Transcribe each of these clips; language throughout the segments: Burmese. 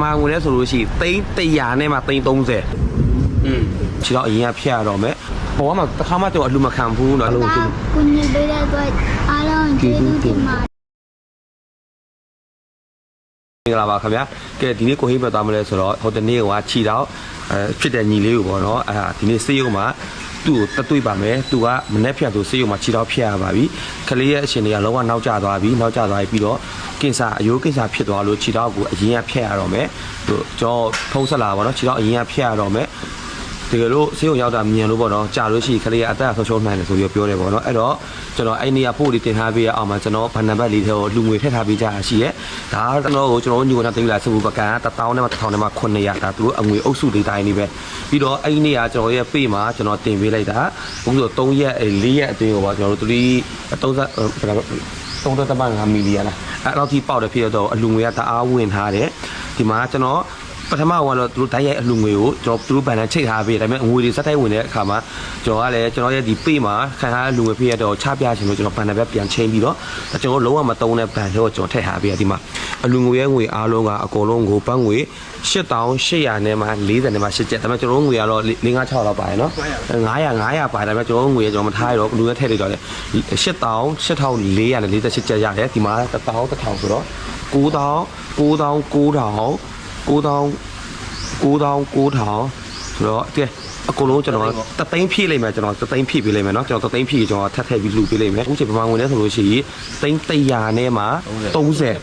မာငွေလဲဆိုလို့ရှိရင်300နဲ့မှ330อืมခြေတော့အရင်ကဖျက်ရတော့မယ်ပေါ်ကမှတစ်ခါမှတော့အလူမခံဘူးတော့အလုံးကိုကိုနေပေးတဲ့အတွက်အားလုံးကျေးဇူးတင်ပါတယ်မင်္ဂလာပါခင်ဗျာကဲဒီနေ့ကိုဟိမသွားမလဲဆိုတော့ဟိုတနေ့ကခြေတော့အဲဖြစ်တဲ့ညီလေးကိုပေါ့နော်အဲဒီနေ့စေးရုံမှာ သူ့ကိုတသွေးပါမယ်သူကမနေ့ဖြတ်သူစေးရုံမှာခြီတော့ဖျက်ရပါပြီခလေးရဲ့အရှင်တွေကလုံးဝနောက်ကျသွားပြီနောက်ကျသွားပြီးတော့ကင်ဆာအယိုးကင်ဆာဖြစ်သွားလို့ခြီတော့ကိုအရင်ကဖျက်ရတော့မယ်သူကျွန်တော်ဖုံးဆက်လာပါတော့ခြီတော့အရင်ကဖျက်ရတော့မယ် တကယ်လို့ဆေးရုံရောက်တာမြင်လို့ပေါ့နော်ကြာလို့ရှိရင်ခလေးကအသက်အဆုံးရှုံးနိုင်တယ်ဆိုပြီးပြောတယ်ပေါ့နော်အဲ့တော့ကျွန်တော်အဲ့နေရာပို့လေးတင်ထားပေးရအောင်မှာကျွန်တော်ဗန်နံပါတ်လေးထဲကိုလူငွေထည့်ထားပေးကြရရှိရဲဒါကကျွန်တော်ကိုကျွန်တော်ညိုနာသိလာစဘူးပကံက1000နဲ့1000နဲ့မှ900ဒါသူတို့အငွေအုပ်စုလေးတိုင်းလေးပဲပြီးတော့အဲ့ဒီနေရာကျွန်တော်ရဲ့ပေမှာကျွန်တော်တင်ပေးလိုက်တာဘုဆို3ရက်4ရက်အတွင်းကိုပေါ့ကျွန်တော်တို့30 3.5မီလီယံလားအဲ့တော့ဒီပေါက်တယ်ဖြစ်တော့အလူငွေကတအားဝင်ထားတယ်ဒီမှာကျွန်တော် ပထမကတော့သူတို့ဓာတ်ရိုက်အလှငွေကိုကျွန်တော်သူတို့ဗန်တန်ချိတ်ထားပေးတယ်ဒါပေမဲ့ငွေတွေစက်တိုက်ဝင်တဲ့အခါမှာကျွန်တော်ကလည်းကျွန်တော်ရဲ့ဒီပေမှာခံထားတဲ့လူငွေဖြစ်ရတော့ချပြချင်လို့ကျွန်တော်ဗန်တန်ဘက်ပြန်ချိန်ပြီးတော့ကျွန်တော်လုံးဝမတုံးတဲ့ဗန်တွေကိုကျွန်တော်ထည့်ထားပေးရဒီမှာအလှငွေရဲ့ငွေအားလုံးကအကုန်လုံးကိုပတ်ငွေ8800နဲ့မှ40နဲ့မှ8ကျက်ဒါပေမဲ့ကျွန်တော်ငွေကတော့5 6လောက်ပါတယ်နော်900 900ပါတယ်ဒါပေမဲ့ကျွန်တော်ငွေကျွန်တော်မထားရတော့လူနဲ့ထည့်လိုက်တော့လေ8000 8448ကျက်ရတယ်ဒီမှာ1000 1000ဆိုတော့9000 9000 9000 9000 9000 9000ဆိုတော့ကဲအကုန်လုံးကျွန်တော်တသိန်းဖြည့်လိုက်မယ်ကျွန်တော်တသိန်းဖြည့်ပေးလိုက်မယ်เนาะကျွန်တော်တသိန်းဖြည့်ကျွန်တော်ထပ်ထည့်ပြီးလူပေးလိုက်မယ်အခုချိန်ပမာငွေနဲ့ဆိုလို့ရှိရင်သိန်း100နဲ့မှ30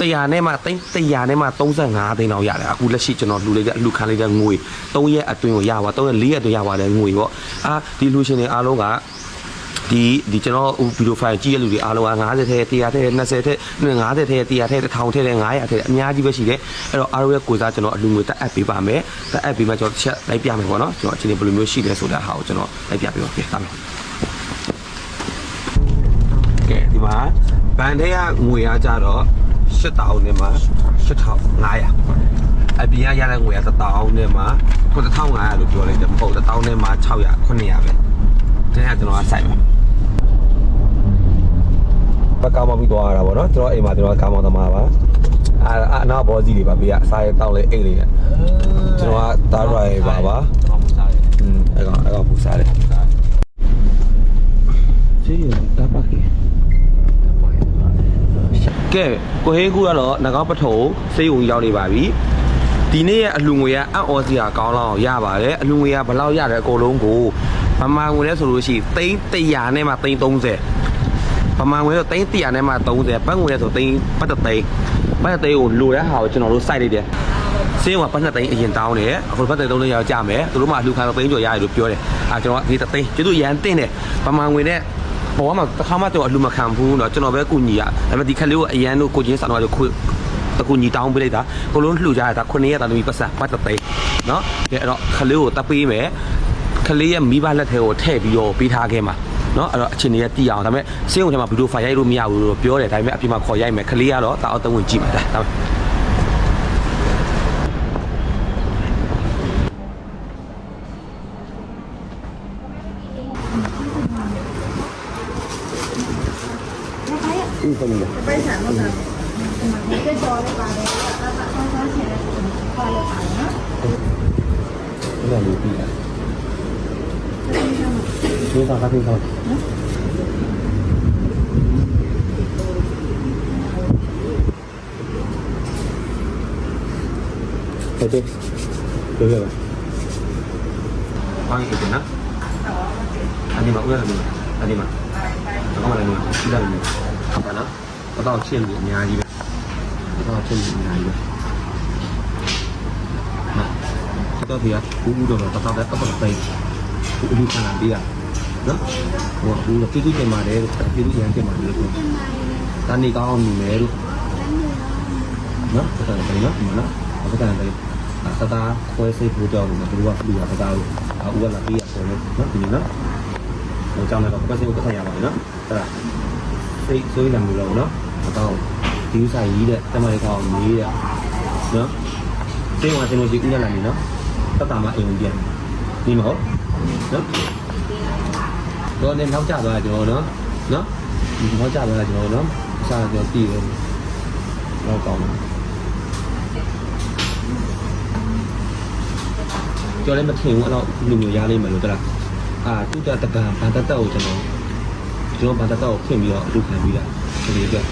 100နဲ့မှသိန်း100နဲ့မှ35သိန်းလောက်ရတယ်အခုလက်ရှိကျွန်တော်လူလိုက်တဲ့လူခံလိုက်တဲ့ငွေ3ရက်အတွင်းကိုရပါ3ရက်4ရက်အတွင်းရပါတယ်ငွေပေါ့အာဒီလူရှင်တွေအားလုံးက ဒီဒီကျွန်တော်ဗီဒီယိုဖိုင်ကြည့်ရလူတွေအားလုံးက50ထဲ100ထဲ20ထဲ50ထဲ100ထဲ1000ထဲ900ထဲအများကြီးပဲရှိတယ်အဲ့တော့အားလုံးရဲ့ကိုစားကျွန်တော်အလူငွေတက်အပ်ပေးပါမယ်တက်အပ်ပေးမှကျွန်တော်တစ်ချက်လိုက်ပြမယ်ပေါ့နော်ကျွန်တော်အချိန်ဘယ်လိုမျိုးရှိလဲဆိုတဲ့ဟာကိုကျွန်တော်လိုက်ပြပေးပါမယ်တားမယ်ကဲဒီမှာဘန်ထဲကငွေအားကြတော့8000နဲ့မှာ8500အပြင်ကရတဲ့ငွေက1000နဲ့မှာ9500လို့ပြောလိုက်တယ်မဟုတ်1000နဲ့မှာ600 900ပဲတဲ့ကကျွန်တော်ကစိုက်ပါ ဘက်ကားမောင်းပြီးသွားရတာပေါ့နော်ကျွန်တော်အိမ်မှာကျွန်တော်ကားမောင်းသမားပါအာအနောက်ဘောစီတွေပါပြီးအစားရတောက်လေအိတ်လေးနဲ့ကျွန်တော်ကတားရိုင်ပါပါကျွန်တော်ပူစားတယ်อืมအဲ့ကောင်အဲ့ကောင်ပူစားတယ်ကျေးဇူးတာပါကီကဲကိုဟေးကူကတော့ငကောက်ပထုံစေယုံရောက်နေပါပြီဒီနေ့ရဲ့အလှငွေကအံ့ဩစရာကောင်းလောက်ရပါတယ်အလှငွေကဘလောက်ရတယ်အကုန်လုံးကိုမမငွေလဲဆိုလို့ရှိရင်300နဲ့မှ330 ဗမာငွေတော့သိန်း100နဲ့မှ30ဘတ်ငွေဆိုသိန်းပတ်တသိန်းပတ်တသိန်းကိုလိုတဲ့ဟာကိုကျွန်တော်တို့စိုက်လိုက်တယ်စင်းကပတ်နှစ်သိန်းအရင်တောင်းတယ်အခုပတ်သိန်းသုံးသိန်းရောက်ကြမယ်သူတို့မှလူခါတော့သိန်းကျော်ရတယ်လို့ပြောတယ်အာကျွန်တော်ကဒီသိန်းကျေသူရန်တင့်တယ်ဗမာငွေနဲ့ဘောကမှတစ်ခါမှတော့အလူမခံဘူးเนาะကျွန်တော်ပဲကုညီရဒါပေမဲ့ဒီခက်လေးကိုအရန်တို့ကိုချင်းစာတော့ခွေတကူညီတောင်းပေးလိုက်တာကိုလုံးလှူကြရတာခုနှစ်ရက်တာလူကြီးပတ်စံပတ်တသိန်းเนาะအဲ့တော့ခလေးကိုတက်ပေးမယ်ခလေးရဲ့မိဘလက်ထဲကိုထည့်ပြီးတော့ပေးထားခဲ့မှာ เนาะအဲ့တော့အချင်းတွေကတီးအောင်ဒါပေမဲ့စေးုံထဲမှာဗီဒီယိုဖိုင်ရိုက်လို့မရဘူးလို့ပြောတယ်ဒါပေမဲ့အပြင်မှာခေါ်ရိုက်မယ်ခလေးကတော့တာအောင်သုံးဝင်ကြည့်မှာဒါဒါပဲอืมเป็นไงไปสั่งมาแล้วจะจอเลยป่ะเนี่ย chú vào các đi. Rồi Thấy chưa? Được rồi Anh đi mà ưa là đi mà Nó có mà là mình Chứ là mình Bạn đó. Có tao trên điện nhà gì vậy? Có tao trên điện nhà gì vậy? Mà Tao thì á, Cũng được rồi, Tao tao đã có tay. Cũng như là đi à? Đó. Ủa, cú là cái cái cái mà để cái cái cái cái mà để. Tao đi con mình mẹ luôn. Đó, cái thằng này nó mà nó. အခုတန်တယ်တတာခွဲစိတ်ပူကြောင်းလို့သူကလူကတတာဦးကလာပြီးရဆိုလို့နော်ဒီနော်ဟိုကြောင်းတော့ခွဲစိတ်ကိုထည့်ရပါမယ်နော်အဲ့ဒါစိတ်ဆိုးနေမှုလို့နော်အတော့ဒီဥစားကြီးတဲ့တမလေးကောင်ကြီးတဲ့နော်စိတ်ဝင်စင်လို့ဒီဥရလာနေနော်တတာမအိမ်ဝင်ပြန်ဒီမဟုတ်နော် တော့လည်းနောက်ကျသွားကြတော့နော်နော်ဒီနောက်ကျသွားကြတော့နော်အစားတော့တည်တယ်တော့ကောင်းတယ်ကျွန်တော်လည်းမထင်ဘူးအဲ့တော့လူမျိုးရလိမ့်မယ်လို့တလားအာတူတတကံဘာတတကိုကျွန်တော်ကျွန်တော်ဘာတတကိုဖွင့်ပြီးတော့အလုပ်ခံပြီးတာဒီလိုအတွက်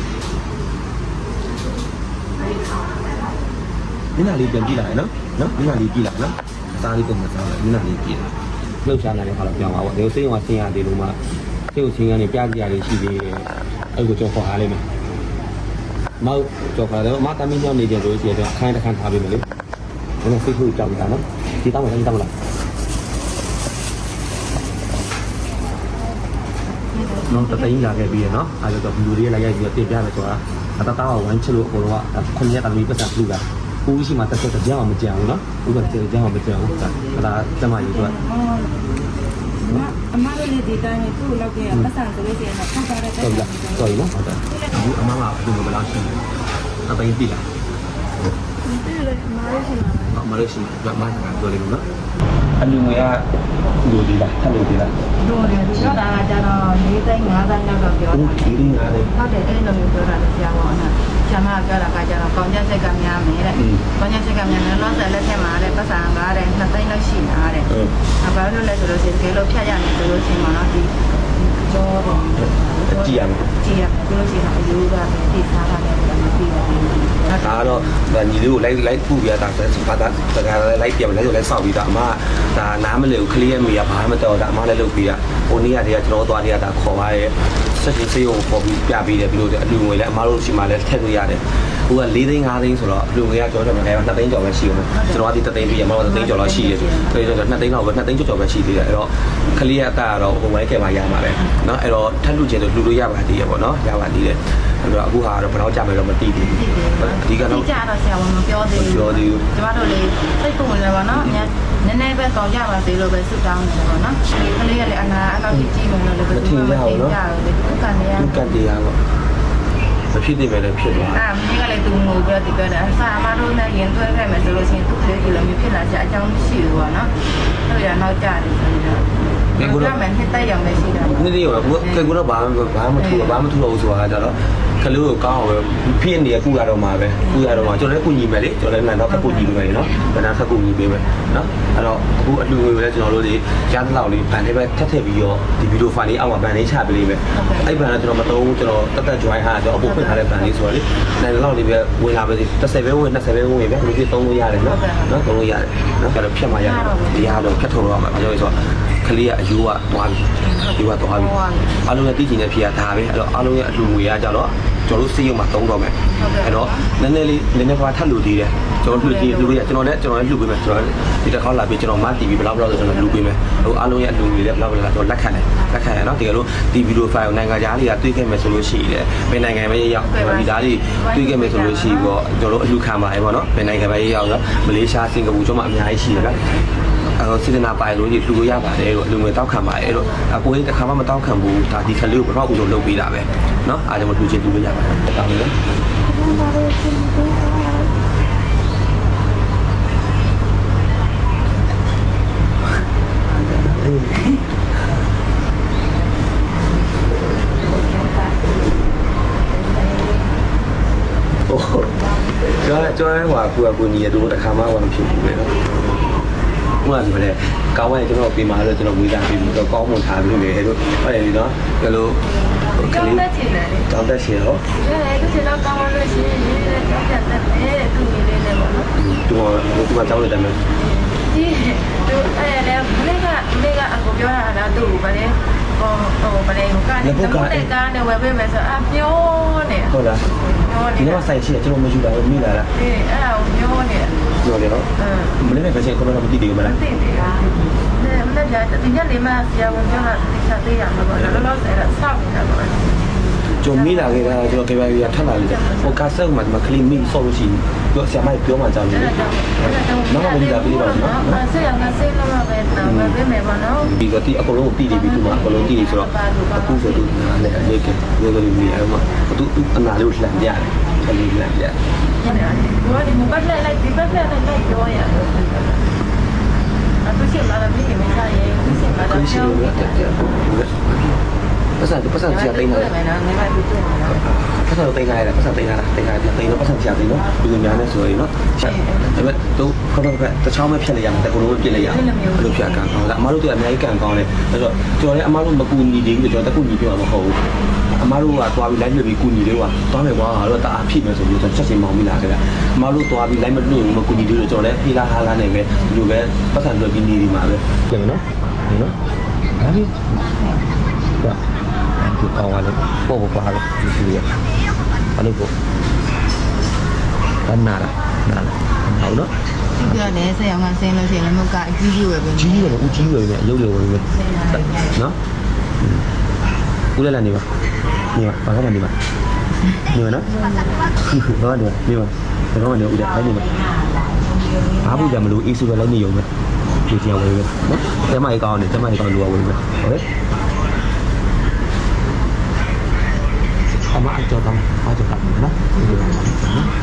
မင်းနာလေးပြန်ကြည့်လာရနော်နော်မင်းနာလေးကြည့်လာနော်အသားလေးပုံမှန်စားလိုက်မင်းနာလေးကြည့်လာ လှုပ်ရှားနိုင်တဲ့ခါတော့ပြောင်းပါပေါ့ဒီလိုစိတ်ဝင်စားဆင်းရသေးလို့မှစိတ်ဝင်ချင်းကနေပြကြရလေးရှိသေးတယ်အဲ့ကိုကြော်ခေါ်ထားလိုက်မယ်မောက်ကြော်ခေါ်တယ်မတမင်းကြောင့်နေကြလို့ရှိရတော့အခိုင်းတစ်ခန်းထားပေးမယ်လေဘယ်လိုစိတ်ထုတ်ကြောက်ကြတာနော်ဒီတောင်းမလားဒီတောင်းမလားနော်တသိန်းလာခဲ့ပြီးရနော်အဲဒါဆိုတော့ဘလူတွေလာရိုက်ပြီးတော့တင်ပြမယ်ဆိုတာအတသားကဝိုင်းချလို့အကုန်လုံးကခုနှစ်ရက်တမီးပတ်စံပြူတာ ဦးရှိမှတက်ဆက်ကြောင်မကြံဘူးနော်ဦးကကြောင်မကြံဘူးအဲဒါကျမကြီးတို့အမတို့လည်းဒီတိုင်းသူ့လောက်ကပတ်စံဆိုလို့ရှိရင်တော့ထောက်ထားတဲ့ပတ်တော်စံပြီလားတော်ပြီနော်ဟုတ်တယ်ဒီအမကဘယ်လိုမလားရှင်အသိန်းပြီလားဒီလိုအမတို့ရှိမှာအမလို့ရှိတယ်မဆန်ကပြောလိမ့်မယ်နော် အလူငွေကလူဒီလားထပ်လို့ဒီလားတို့တယ်ပြောတာကကျတော့၄သိန်း၅သိန်းလောက်တော့ပြောဦးတာဒီရင်းငါလေး ဟုတ်တယ်အဲ့လိုမျိုးပြောတာလည်းဆရာမောနာဆရာမပြောတာကကျတော့ကောင်းချက်စိတ်ကများမယ်တဲ့ကောင်းချက်စိတ်ကများတယ်တော့ဆက်လက်ထက်မှာတဲ့ပတ်စံကားတဲ့2သိန်းလောက်ရှိတာတဲ့ဟုတ်အဘာလို့လဲဆိုလို့ရှိရင်ဒီလိုဖြတ်ရမယ်ဆိုလို့ရှိရင်တော့ဒီကြောတော့ ကြည့်ရမယ်ကြည့်ရမယ်လို့ရှိရင်အယူကပဲသိစားတာလည်းမသိပါဘူးဒါကတော့ဒါညီလေးကိုလိုက်လိုက်ပူပြတာဆိုဘာသာစကားလိုက်ပြန်လိုက်ဆိုလိုက်ဆောက်ပြီးတာအမဒါနားမလဲဘူးကလေးရဲ့မိကဘာမှမတော်တာအမလည်းလုပ်ပြီးတာဟိုနေ့ကတည်းကကျွန်တော်သွားနေတာဒါခေါ်ပါရဲ့ ဆက်ချင်းစေးကိုပေါ်ပြီးပြပေးတယ်ပြီးလို့အလူငွေလည်းအမတို့ရှိမှလည်းထည့်လို့ရတယ်ဟိုက၄သိန်း၅သိန်းဆိုတော့အလူငွေကကြောကြောမခိုင်းပါ2သိန်းကျော်ပဲရှိအောင်ကျွန်တော်ကဒီ3သိန်းပြီးရမတော့3သိန်းကျော်လောက်ရှိတယ်ဆိုတော့2သိန်းလောက်ပဲ2သိန်းကျော်ကျော်ပဲရှိသေးတယ်အဲ့တော့ကလေးကအတက်ကတော့ဟိုဝိုင်းကဲမှာရမှာပဲเนาะအဲ့တော့ထပ်လူချင်းဆိုလူလို့ရပါသေးရပေါ့เนาะရပါသေးတယ် အဲ့တော့အခုဟာကတော့ဘယ်တော့ကြာမယ်တော့မသိဘူးအဓိကတော့ကြတော့ဆရာဝန်မပြောသေးဘူးပြောသေးဘူးကျမတို့လေစိတ်ပုံဝင်လဲပါနော်အများနည်းနည်းပဲကောင်းကြပါစေလို့ပဲဆုတောင်းနေပါတော့နော်ဒီကလေးကလည်းအနာအဲ့လောက်ကြီးကြီးမယ်လို့လည်းဘယ်သူမှမသိကြဘူးလေသူကနေရလူကတရားပေါ့မဖြစ်သေးပဲလည်းဖြစ်သွားအာမင်းကလည်းသူငိုပြီးဒီကနေ့အစာအမတို့နဲ့ရင်သွဲခဲ့မယ်ဆိုလို့ရှိရင်သူ့ကလေးကလည်းမျိုးဖြစ်လာချအကြောင်းမရှိဘူးပေါ့နော်အဲ့ဒါနောက်ကြတယ်ဆိုတော့ဒီကမှနှစ်သက်ရောင်ပဲရှိတာနေ့နေ့ရောကကေကူတော့ဘာမှဘာမှမထူဘာမှမထူတော့ဘူးဆိုတာကြတော့ ကလေးကိုကောင်းအောင်ပဲဖြစ်နေရပူရတော့မှာပဲပူရတော့မှာကျွန်တော်လည်းကုညီမယ်လေကျွန်တော်လည်းနိုင်တော့ဖက်ကုညီပေးမယ်နော်ဘယ်နာဖက်ကုညီပေးမယ်နော်အဲ့တော့အခုအလူငွေလည်းကျွန်တော်တို့ဒီကြားသလောက်လေးဗန်လေးပဲထပ်ထည့်ပြီးတော့ဒီဗီဒီယိုဖိုင်လေးအောက်မှာဗန်လေးချပေးလိမ့်မယ်အဲ့ဗန်ကကျွန်တော်မသုံးဘူးကျွန်တော်တက်တက် join ဟာကျွန်တော်အပုတ်ဖွင့်ထားတဲ့ဗန်လေးဆိုတော့လေနိုင်လောက်လေးပဲဝင်လာပါစေ30ပဲဝင်20ပဲဝင်ပဲဒီလိုသုံးလို့ရတယ်နော်နော်သုံးလို့ရတယ်နော်အဲ့တော့ဖြတ်မှရတယ်ဒီဟာတော့ဖြတ်ထုတ်တော့မှာဘာလို့လဲဆိုတော့ကလေးကအယူကသွားပြီယူကသွားပြီအားလုံးရဲ့တည်ကျင်တဲ့ဖြေကဒါပဲအဲ့တော့အားလုံးရဲ့အလှူငွေကကြတော့ ကျွန်တော်တို့စေးရုံမှာတုံးတော့မယ်အဲ့တော့နည်းနည်းလေးနည်းနည်းပါထပ်လူသေးတယ်ကျွန်တော်လှူကြည့်လှူရကျွန်တော်လည်းကျွန်တော်လည်းလှူပေးမယ်ကျွန်တော်ဒီတစ်ခေါက်လာပြီးကျွန်တော်မတီးပြီးဘယ်လောက်ဘယ်လောက်ဆိုကျွန်တော်လှူပေးမယ်ဟိုအားလုံးရဲ့အလှူငွေလည်းဘယ်လောက်ဘယ်လောက်ကျွန်တော်လက်ခံတယ်လက်ခံရနော်တကယ်လို့ဒီဗီဒီယိုဖိုင်ကိုနိုင်ငံခြားတွေကတွေ့ခဲ့မယ်ဆိုလို့ရှိရင်ဘယ်နိုင်ငံပဲရောက်ဒီသားတွေတွေ့ခဲ့မယ်ဆိုလို့ရှိရင်ပေါ့ကျွန်တော်တို့အလှူခံပါရေပေါ့နော်ဘယ်နိုင်ငံပဲရောက်တော့မလေးရှားစင်ကာပူကျွန်မအများကြီးရှိတယ်နော်အဲ စေတနာပိုင်လို့ဒီလှူလို့ရပါတယ်လို့လူငွေတောက်ခံပါတယ်လို့အကိုကြီးတစ်ခါမှမတောက်ခံဘူးဒါဒီခလေးကိုဘယ်တော့ဦးဆုံးလုပ်ပေးတာပဲเนาะအားကြောင့်လှူချင်းလှူလို့ရပါတယ်တောင်းလို့โอ้ကျွန်တော်ကျွန်တော်ဟိုကူကူညီရတို့တစ်ခါမှမဖြစ်ဘူး လေနော်ဟိုကဆိုလည်းကောင်းဝဲကျွန်တော်ပြင်မာလို့ကျွန်တော်ဝေးတာပြီးပြီးတော့ကောင်းမွန်ထားပြီးလေတို့ဟုတ်တယ်လीနော်ကလို့ကကောင်းလေးတဲ့ချင်တယ်လေတောင်းတက်ရှင်ဟောအဲဒါချင်တော့ကောင်းလို့ရှိရင်ဒီကြောက်ကြတဲ့အဲသူကြီးလေးနဲ့ပေါ့နော်သူကသူကတောင်းလိုက်တယ်မယ်ဒီသူအဲလည်းမနေ့ကမနေ့ကအကိုပြောတာကသူ့ဘာလဲဟိုဟိုဘာလဲဟိုကနေတမိုးတဲ့ကားနဲ့ဝယ်ပေးမယ်ဆိုအပြောနေဟုတ်လားပြောနေဒီတော့ဆိုင်ရှိတယ်ကျွန်တော်မယူတာမိလာလားအေးအဲ့ဒါကိုပြောနေ ပြောတယ်နော်အင်းမနေ့ကချင်းကတော့မသိသေးဘူးမလားသိတယ်ဟာဒီမနေ့ကဒီညလေးမှဆရာဝန်ပြောတာသိချသေးရမှာပေါ့လောလောဆယ်တော့စောင့်နေတာပေါ့ကျွန်တော်မိလာခဲ့တာကျွန်တော်ကေဘီရထပ်လာလို့ဟိုကားဆက်မှာမကလေးမိဆော့လို့ရှိရင်ပြောဆရာမပြောမှကြောင်းတယ်အဲ့ဒါကြောင့်နောက်မှမပြီးတာပြီးပါတော့နော်ဆရာကဆေးလုံးပဲတော့ပဲပေးမယ်ပေါ့နော်ဒီကတိအကုန်လုံးတည်တည်ပြီးသူမှအကုန်လုံးတည်တည်ဆိုတော့အခုဆိုသူနားနဲ့အနေကရေကလေးကြီးအဲ့မှာသူသူအနာလေးကိုလှန်ပြတယ်ခလေးလှန်ပြတယ် ဘောဒီမပတ်လိုက်လိုက်ဒီပတ်လိုက်လိုက်ပြောရတယ်အခုချိန်မှာလည်းဒီမစားရင်ဒီချိန်မှာခတော့လေးရှိပြောလို့ပြတက်တယ်ပတ်စံပတ်စံချာတိန်လာတယ်နော်နေပါဘူးကျနော်ပတ်စံတိန်လာရပတ်စံတိန်လာတိန်လာတိန်တော့ပတ်စံချာတိန်နော်ဒီလိုများနေဆိုရင်နော်ဒါပေမဲ့သူခဟုတ်ကဲ့ဟုတ်ကဲ့တချောင်းပဲဖြတ်လိုက်ရမှာတကူလုံးပြစ်လိုက်ရမှာအဲ့လိုဖြတ်အကန်ကောင်းလားအမားတို့ကအများကြီးကန်ကောင်းတယ်အဲ့တော့ကျွန်တော်လည်းအမားတို့မကူညီသေးဘူးကျွန်တော်တကူညီပြမှာမဟုတ်ဘူးအ မားတို့ကသွားပြီး live လွှင့်ပြီးကူညီလေးကသွားမယ်ကွာငါတို့ကတအားဖြစ်မယ်ဆိုပြီးကျွန်တော်ချက်ချင်းမောင်းပြီးလာခဲ့တာအမားတို့သွားပြီး live မလွှင့်ဘူးမကူညီသေးလို့ကျွန်တော်လည်းဖေးလာဟာလာနေပဲဒီလိုပဲပတ်စံလွှင့်ပြီးနေဒီမှာပဲပြန်မယ်နော်ဒီနော်ဒါပြီးဒါဒီကောင်းပါလေပေါ်ပေါ်ပါလေဒီလိုရအဲ့လိုပေါ့ဒါနာလားနာလားဟုတ်နော်ဒီပြောတယ်ဆက်အောင်ကဆင်းလို့ရှိရင်လည်းမကအကြီးကြီးဝယ်ပေးကြီးရယ်ဦးကြီးရယ်နဲ့ရုပ်ရယ်ဝင်ပဲနော်ဦးလည်းလာနေပါ နေပါဘာမှမနေပါနေပါနော်ဘာနေပါနေပါဘာမှမနေဦးတယ်အဲ့နေပါဘာဘူးကြမလို့အေးဆိုပဲလိုက်နေရုံပဲဒီကြံဝင်ပဲနော်ကျမကြီးကောင်းနေကျမကြီးကောင်းလူကဝင်ပဲဟုတ်ကဲ့အမအကြောတော့အကြောတော့နော်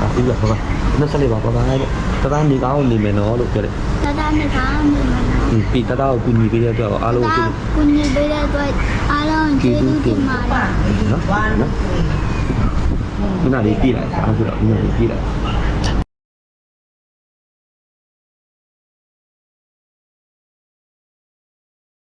အာဦးကဘာဘာနော်ဆက်လေးပါဘာဘာတဲ့တသားနေကောင်းနေမယ်နော်လို့ပြောတယ်တတနဲ့ကောင်းနေမှာနော် ဒီปีတသားကိုကူညီပေးတဲ့အတွက်အားလုံးကိုကုညီပေးတဲ့အတွက်အားလုံးကျေးဇူးတင်ပါတယ်နော်နော်ခုနလေးပြေးလိုက်အားဆိုတော့ခုနလေးပြေးလိုက်